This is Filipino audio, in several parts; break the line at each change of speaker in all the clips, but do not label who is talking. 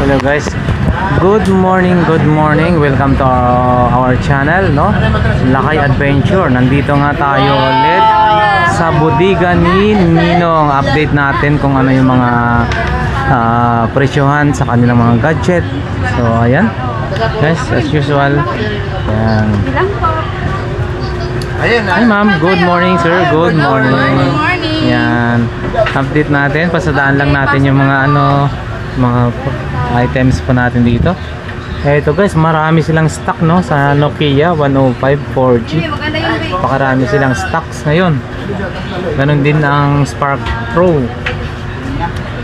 Hello guys. Good morning, good morning. Welcome to our, our channel, no? Lakay Adventure. Nandito nga tayo ulit sa bodega ni Ninong. Update natin kung ano yung mga ah, presyohan sa kanilang mga gadget. So, ayan. Guys, as usual. Ayan.
Po.
Hi ma'am, good morning sir, good morning.
Good morning.
Yan. Update natin, pasadaan lang natin yung mga ano, mga items po natin dito. Ito guys, marami silang stock no sa Nokia 105 4G.
Hindi, maganda yung rate.
Pakarami silang stocks ngayon. Ganon din ang Spark Pro.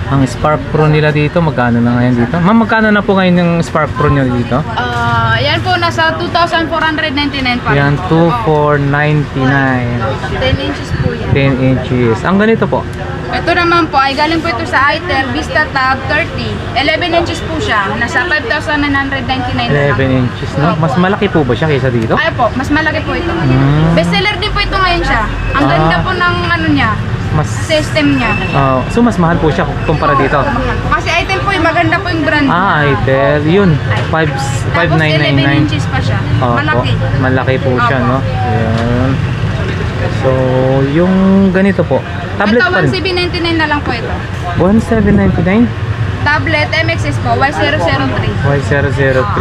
Ang Spark Pro nila dito, magkano na ngayon dito? Ma'am, magkano na po ngayon yung Spark Pro nyo dito?
Ah, yan po, nasa 2,499 pa.
Yan,
Oo.
2,499.
10 inches po yan.
10 inches. Ang ganito po,
Ito naman po ay galing po ito sa Itel Vista Tab 30. 11 inches po siya. Nasa 5,999 na lang.
11 inches, no? Mas malaki po ba siya kaysa dito?
Ay po, mas malaki po ito.
Mm.
Bestseller din po ito ngayon siya. Ang ganda
Ah.
po ng ano niya,
Mas,
system niya.
oh, so mas mahal po siya kumpara dito.
Kasi Itel po, yung maganda po yung brand.
Ah, Itel, yun. 5,
Tapos 11
5999.
inches pa siya.
Opo,
Malaki.
Malaki po siya,
Opo.
no? Ayan. So, yung ganito po. Tablet
ito,
pa rin.
1799 na lang po ito.
1799?
Tablet MXS po, Y003.
Y003?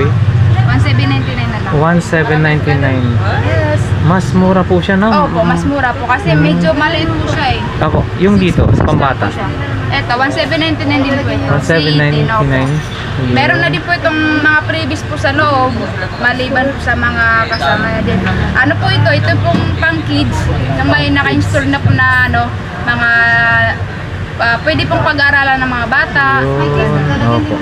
1799 na lang.
1799.
Yes.
Mas mura po siya, no?
Opo, mas mura po kasi medyo maliit po siya eh.
Ako, yung dito, sa pambata.
Siya. Ito, 1799 din po ito.
1799.
C18, opo. Meron na din po itong mga previous po sa loob, maliban po sa mga kasama niya din. Ano po ito? Ito pong pang kids na may naka-install na po na ano, mga ah, pwede pong pag-aaralan ng mga bata.
Yun, opo.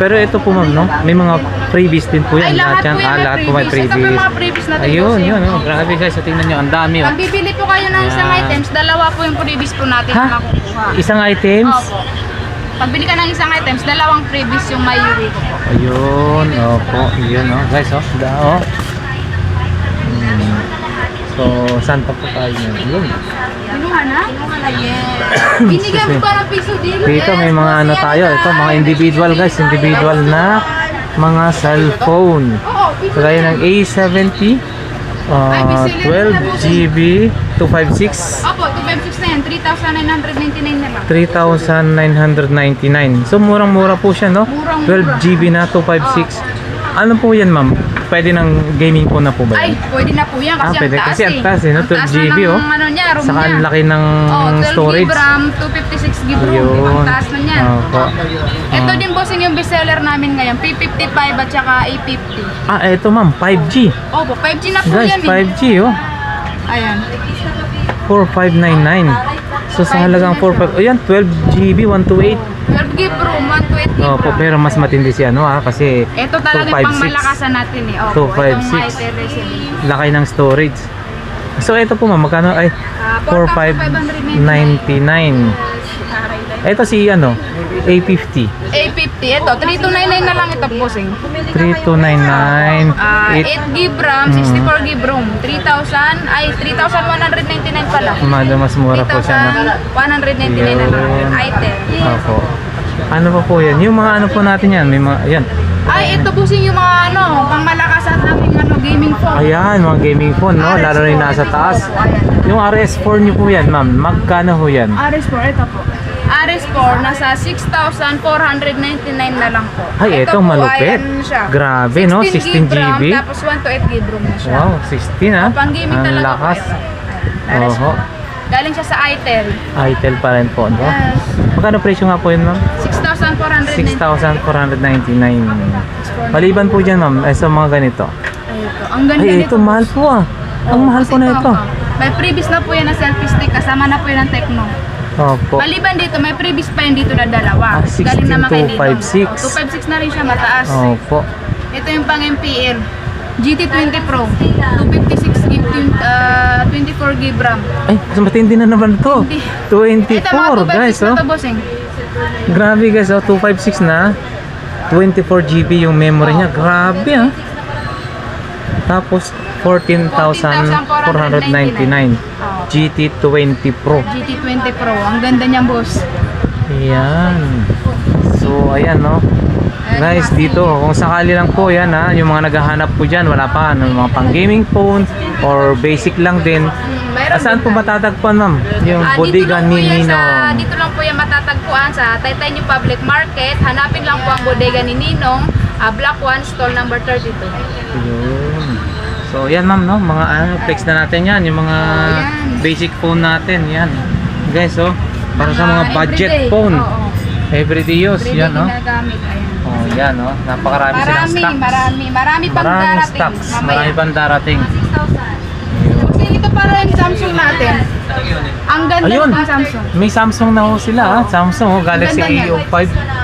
Pero ito po ma'am, no? May mga freebies din po yan.
Ay, lahat
yan. Ah,
may
lahat po may
freebies. Ito yung mga freebies natin
Ayun,
sir.
yun. Oh. Grabe guys, so tingnan nyo. Ang dami. Oh.
Pag bibili po kayo ng isang
Yan.
items, dalawa po yung freebies po natin
Ha?
na makukuha.
Isang items?
Opo. Pag bili ka ng isang items, dalawang freebies yung may uwi ko po.
Ayun, opo. Yun, oh. Guys, oh. Da, oh. So, saan pa po tayo ngayon? Yun.
Kinuha na? Yes. Binigyan mo ng piso dito?
Dito may mga ano tayo. Ito, mga individual guys. Individual na mga cellphone.
Piso
Kagaya ng A70. Uh, 12 GB 256
Opo, 256 na yan. 3,999 na lang.
3,999. So murang-mura po siya, no?
Murang-mura.
12 GB na 256. Ano po yan, ma'am? Pwede ng gaming po na po ba
Ay, pwede na po yan kasi
Ah, pwede.
ang taas
Kasi ang
eh.
taas eh, no?
Ang
12
taas na
GB,
ng,
oh.
ano niya, room
Saka ang
niya.
laki ng
Oh, 12
storage.
gig RAM, 256 gig room. Diba?
Ayun.
Ang taas na niyan.
Opo.
Ito
Ah.
din bossing yung bestseller namin ngayon, P55 at saka A50.
Ah, eto ma'am, 5G.
Opo, 5G na po
Guys,
yan eh.
5G, oh.
Ayan.
4599. So sa halagang 45, ayan, 12 GB 128.
12 gig room, 128 gig
Opo, pero mas matindi siya, no? Ah, kasi
Ito talaga
256.
pang malakasan natin eh. Opo,
256.
itong Itel Resident.
Lakay ng storage. So ito po ma'am, magkano ay
Ah,
4599. Ito si ano, A50.
A50, ito, 3299 na lang ito, bossing.
3299.
Ah,
8
8 gig RAM, 64 gig ROM, 3,000, ay 3,199 pala.
Mada mas mura po siya no.
3,199 na lang.
Yun.
Itel.
Opo. Ano pa po yan? Yung mga ano po natin yan, may mga, yan.
Ay, ito bossing yung mga ano, pang malakasan namin ano, gaming phone.
Ayan, mga gaming phone, no? Lalo na yung nasa taas. Yung RS4 nyo po yan, ma'am. Magkano ho yan?
RS4, ito po. RS4, nasa 6,499 na lang po.
Ay,
Ito po,
malupit.
siya.
Grabe, no? 16
gig RAM,
GB.
Tapos 1 to 8 gig ROM na siya.
Wow, 16 ha?
Oh, pang gaming
Ang
talaga
lakas.
po ito. Ayan. RS4.
Oho.
Galing siya sa Itel.
Itel pa rin po, no?
Yes.
Magkano presyo nga po yun, ma'am?
6,499.
6,499. Maliban po dyan, ma'am, eh, sa mga ganito.
Ito. Ang ganda
Ay,
nito.
ito, mahal po ah. Ang
Oo,
mahal po na ito.
ah, May previous na po yan na selfie stick. Kasama na po yan ng Tecno.
Opo.
Maliban dito, may previous pa yan dito na dalawa.
Ah,
Galing naman kay Dino.
16,256.
256 na rin siya mataas.
Opo.
Ito yung pang MPL. GT20 Pro. 256 gig, uh, 24 gig RAM.
Ay, mas matindi na naman to.
Hindi.
24,
Ito mga 256
guys,
na
oh.
to, bossing.
Grabe, guys, oh. 256 na. 24 GB yung memory niya. Grabe, ah. Tapos, 14,499.
Oh.
GT20 Pro.
GT20 Pro. Ang ganda niyan, boss.
Ayan. So, ayan, no? Guys, dito, kung sakali lang po yan ha, yung mga naghahanap po dyan, wala pa, ano, mga pang gaming phone or basic lang din.
Mm, mayroon
Saan po matatagpuan, ma'am? Yung
Ah,
bodega ni
yan sa, dito lang po yan matatagpuan sa Taytay New Public Market. Hanapin lang po ang bodega ni Ninong, ah, Block 1, stall number 32.
Yun. So, yan ma'am, no? Mga ano, flex na natin yan. Yung mga
yan.
basic phone natin, yan. Guys, oh. Para sa mga budget
everyday.
phone.
Oo.
Everyday use,
Everyday
yan, no?
ginagamit. Ayan.
Oh, yan, no? Napakarami silang
Marami,
stocks.
marami, marami pang
Maraming
darating.
stocks.
mamaya.
Marami pang darating.
6,000.
Yun.
Kasi ito para yung Samsung natin. Ang ganda
Ayun.
ng Samsung.
May Samsung na ho sila, ha? Samsung, oh, Galaxy
Ganda niyan.
A05.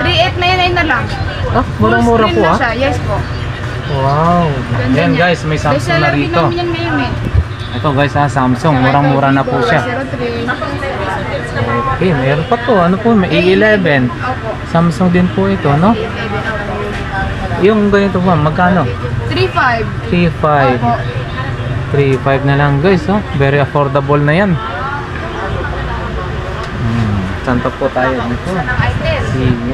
3899 na lang.
Oh, murang-mura po, ha?
Yes po.
Wow.
Ganda
Yan,
niya.
guys, may Samsung na
Bestseller din
rito.
namin yan ngayon eh.
Ito, guys, ha? Samsung. Murang-mura na po siya.
03.
Okay, meron pa to. Ano po? May A11.
Opo.
Samsung din po ito, no? Yung ganito ba, magkano?
35.
3.5.
Opo.
3.5 na lang guys, oh. Very affordable na yan. Hmm. Saan pa po tayo dito?
Ng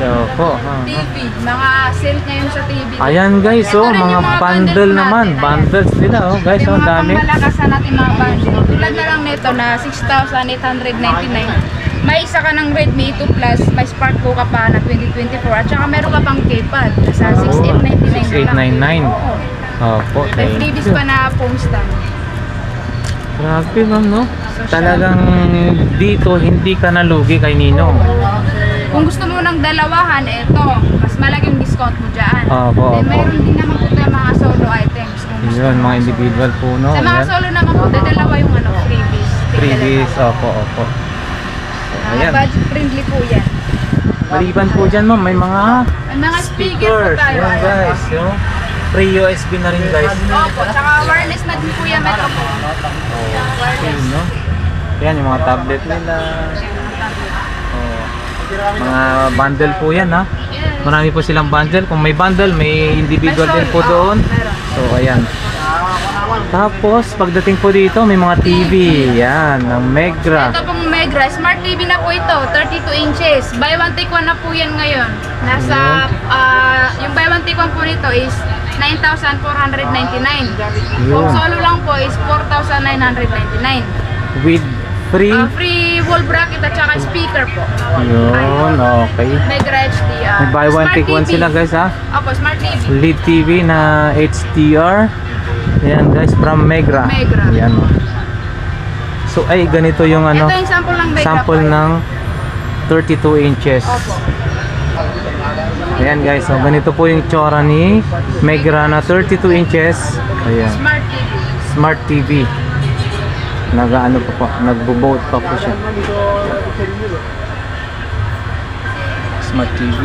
item.
TV, po.
TV. Mga sale ngayon sa TV.
Ayan guys,
Ito
oh,
rin
mga
yung mga
bundle
bundles
naman.
natin.
Bundles nila, oh. Guys,
Yung
oh,
mga
dami.
pangmalakasan natin mga bundle. Tulad na lang nito na 6,899. May isa ka ng Redmi 2 Plus, may Spark Go ka pa na 2024 at saka meron ka pang keypad sa 6899 na lang.
6899.
Oo.
Opo,
May
thank
freebies
you.
pa na phone stand.
Grabe ma'am, no? Talagang dito, hindi ka nalugi kay Ninong.
Kung gusto mo ng dalawahan, eto, mas malaking discount mo dyan.
Opo,
Then
opo.
mayroon din naman po tayo mga solo items. Kung gusto
Yun,
mo.
mga individual po, no?
Sa mga
Yan.
solo naman po, dalawa yung ano, freebies.
Freebies, opo, opo.
Mga
Ayan.
budget friendly po yan.
Maliban po dyan, ma'am, may mga
May mga speaker po
speakers.
tayo.
Yan,
ayan.
guys, yung free USB na rin, guys.
Opo, tsaka wireless na din po yan, microphone.
Okay, no? Yan, yung mga tablet nila. Oh. Mga bundle po yan, ha? Marami po silang bundle. Kung may bundle, may individual din po doon. So, ayan. Tapos, pagdating po dito, may mga TV. Yan, ng Megra.
Ito pong Megra, Smart TV na po ito, 32 inches. Buy one take one na po yan ngayon. Nasa, ah, yung buy one take one po nito is 9,499. Kung solo lang po is 4,999.
With free.
Ah, free wall bracket at saka speaker po.
Yun, okay.
Megra HDR.
May buy one,
Smart
take one
TV.
sila, guys, ha?
Opo, Smart TV.
LED TV na HDR. Yan guys, from Megra.
Megra.
Yan. So ay ganito yung ano,
Ito yung sample ng Megra
sample
po.
ng 32 inches.
Opo.
Ayan guys, so ganito po yung tsura ni Megra na 32 inches. Ayan,
Smart TV.
smart TV. Nagaano pa po, nagbo-boat pa po siya. Smart TV.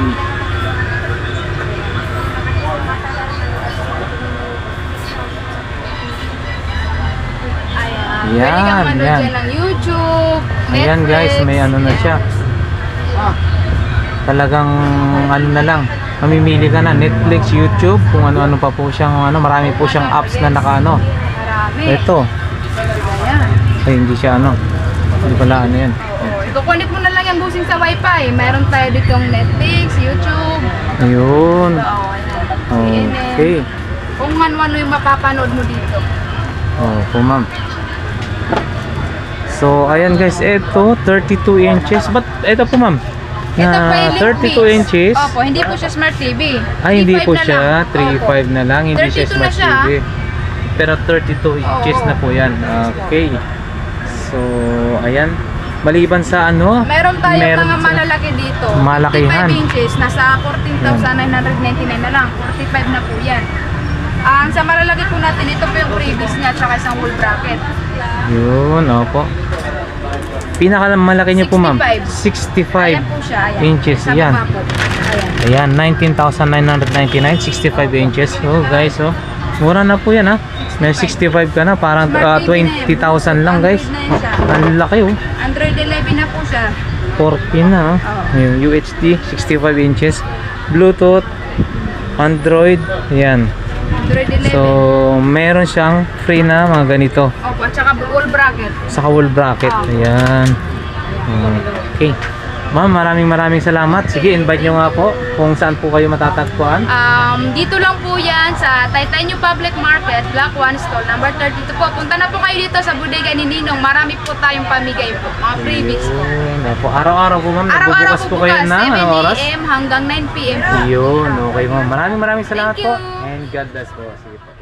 Ayan.
Yan,
Pwede
yan.
ng YouTube,
Ayan guys,
Netflix.
may ano na siya. Talagang ano na lang, mamimili ka na Netflix, YouTube, kung ano-ano pa po siyang ano, marami po siyang apps na nakaano. Ito. Ay hindi siya ano. Hindi pala ano 'yan.
Kukunik mo na lang yung busing sa wifi. Meron tayo ditong Netflix, YouTube.
Ayun.
Oo, ayan.
Okay.
Kung ano-ano yung mapapanood mo dito.
Oh, po ma'am. So, ayan guys, ito 32 inches. But ito po ma'am.
Ito
Na
yung
32 inches.
Opo, hindi po siya smart TV.
Ay, hindi
3.5
po siya.
lang.
3.5 na lang. Hindi siya
32 na
Smart TV. Pero 32 inches na po yan. Okay. So, ayan. Maliban sa ano,
Meron tayong
meron
mga malalaki dito.
Malakihan.
55 inches, nasa 14,999 na lang. 45 na po yan. Ang sa malalaki po natin, ito po yung previous niya, tsaka isang wall bracket.
Yun, opo. Pinakamalaki niyo po ma'am. 65
Ayan po siya, ayan.
inches,
Sa
yan.
baba po. Ayan.
Ayan, 19,999, 65 inches. Oh, guys, oh. Mura na po yan, ha. May 65 ka na, parang
Smart
ah,
TV na yan.
20,000 lang, guys. Ang laki, oh.
Android 11 na po siya.
4K na, oh.
Oo.
Yung UHD, 65 inches. Bluetooth, Android, yan.
Android 11.
So, meron siyang free na mga ganito.
Opo, at saka wall bracket.
Sa wall bracket. Ayan. Okay. Ma'am, maraming maraming salamat. Sige, invite nyo nga po kung saan po kayo matatagpuan.
Um, dito lang po yan sa Taytay New Public Market, Block 1 Stall, number 32 po. Punta na po kayo dito sa bodega ni Ninong. Marami po tayong pamigay po, mga freebies po.
Yun, opo. Araw-araw po ma'am,
Araw-araw
nagbubukas
po
po kayo
bukas,
na
7
anong oras?
a.m. hanggang 9 p.m. po.
Yun, okay ma'am. Maraming maraming salamat
Thank
po.
you.
And God bless po. Sige po.